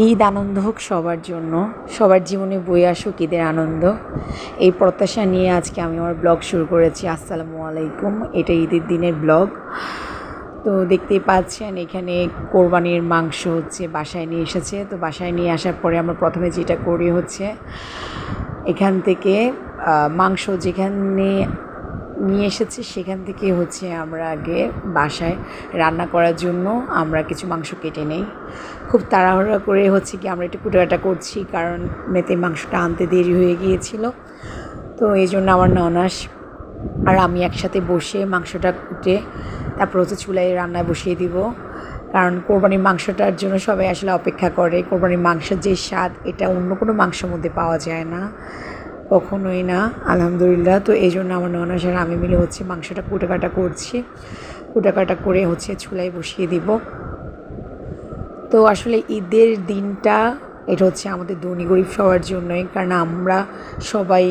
ঈদ আনন্দ হোক সবার জন্য, সবার জীবনে বই আসুক ঈদের আনন্দ। এই প্রত্যাশা নিয়ে আজকে আমি আমার ব্লগ শুরু করেছি। আসসালামু আলাইকুম, এটা ঈদের দিনের ব্লগ। তো দেখতেই পাচ্ছেন, এখানে কোরবানির মাংস হচ্ছে, বাসায় নিয়ে এসেছে। তো বাসায় নিয়ে আসার পরে আমরা প্রথমে যেটা করি হচ্ছে, এখান থেকে মাংস যেখানে নিয়ে এসেছি। সেখান থেকে হচ্ছে আমরা আগে বাসায় রান্না করার জন্য আমরা কিছু মাংস কেটে নেই। খুব তাড়াহুড়া করে হচ্ছে কি আমরা একটু কুটাকাটা করছি কারণ মেতে মাংসটা আনতে দেরি হয়ে গিয়েছিল। তো এই জন্য আমার ননাস আর আমি একসাথে বসে মাংসটা কুটে তারপর হচ্ছে চুলায় রান্নায় বসিয়ে দিব। কারণ কোরবানির মাংসটার জন্য সবাই আসলে অপেক্ষা করে। কোরবানির মাংসের যে স্বাদ, এটা অন্য কোনো মাংসের মধ্যে পাওয়া যায় না। কখনোই না, আলহামদুলিল্লাহ। তো এই জন্য আমার ননাস আর আমি মিলে হচ্ছে মাংসটা কুটাকাটা করছি। কুটাকাটা করে হচ্ছে চুলায় বসিয়ে দিব। তো আসলে ঈদের দিনটা, এটা হচ্ছে আমাদের ধনী গরিব সবার জন্যই। কারণ আমরা সবাই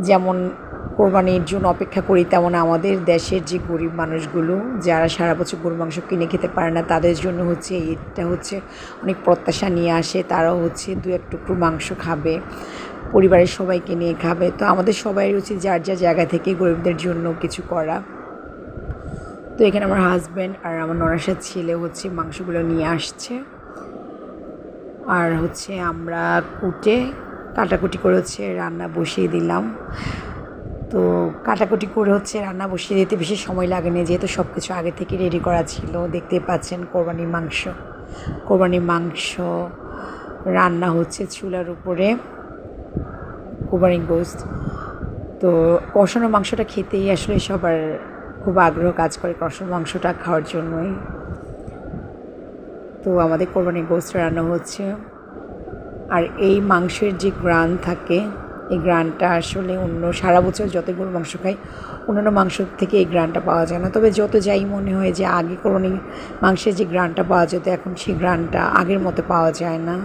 যেমন কোরবানির জন্য অপেক্ষা করি, তেমন আমাদের দেশের যে গরিব মানুষগুলো, যারা সারা বছর গরু মাংস কিনে খেতে পারে না, তাদের জন্য হচ্ছে ঈদটা হচ্ছে অনেক প্রত্যাশা নিয়ে আসে। তারাও হচ্ছে দু এক টুকরো মাংস খাবে, পরিবারের সবাইকে নিয়ে খাবে। তো আমাদের সবাই উচিত যার যা জায়গা থেকে গরিবদের জন্য কিছু করা। তো এখানে আমার হাজব্যান্ড আর আমার নরাসার ছেলে হচ্ছে মাংসগুলো নিয়ে আসছে। আর হচ্ছে আমরা কুটে কাটাকুটি করে হচ্ছে রান্না বসিয়ে দিলাম। তো কাটাকুটি করে হচ্ছে রান্না বসিয়ে দিতে বেশি সময় লাগেনি যেহেতু সব কিছু আগে থেকে রেডি করা ছিল। দেখতে পাচ্ছেন কোরবানির মাংস। কোরবানির মাংস রান্না হচ্ছে চুলার উপরে, কোরবানির গোস্ত। তো কষানো মাংসটা খেতেই আসলে সবার খুব আগ্রহ কাজ করে কষানো মাংসটা খাওয়ার জন্যই। তো আমাদের কোরবানির গোস্ত রান্না হচ্ছে। আর এই মাংসের যে গ্রান থাকে এই গ্রানটা আসলে অন্য সারা বছর যত গরুর মাংস খাই, অন্যান্য মাংস থেকে এই গ্রানটা পাওয়া যায় না। তবে যত যাই মনে হয় যে আগে কোরবানি মাংসের যে গ্রানটা পাওয়া যেত, এখন সেই গ্রানটা আগের মতো পাওয়া যায় না।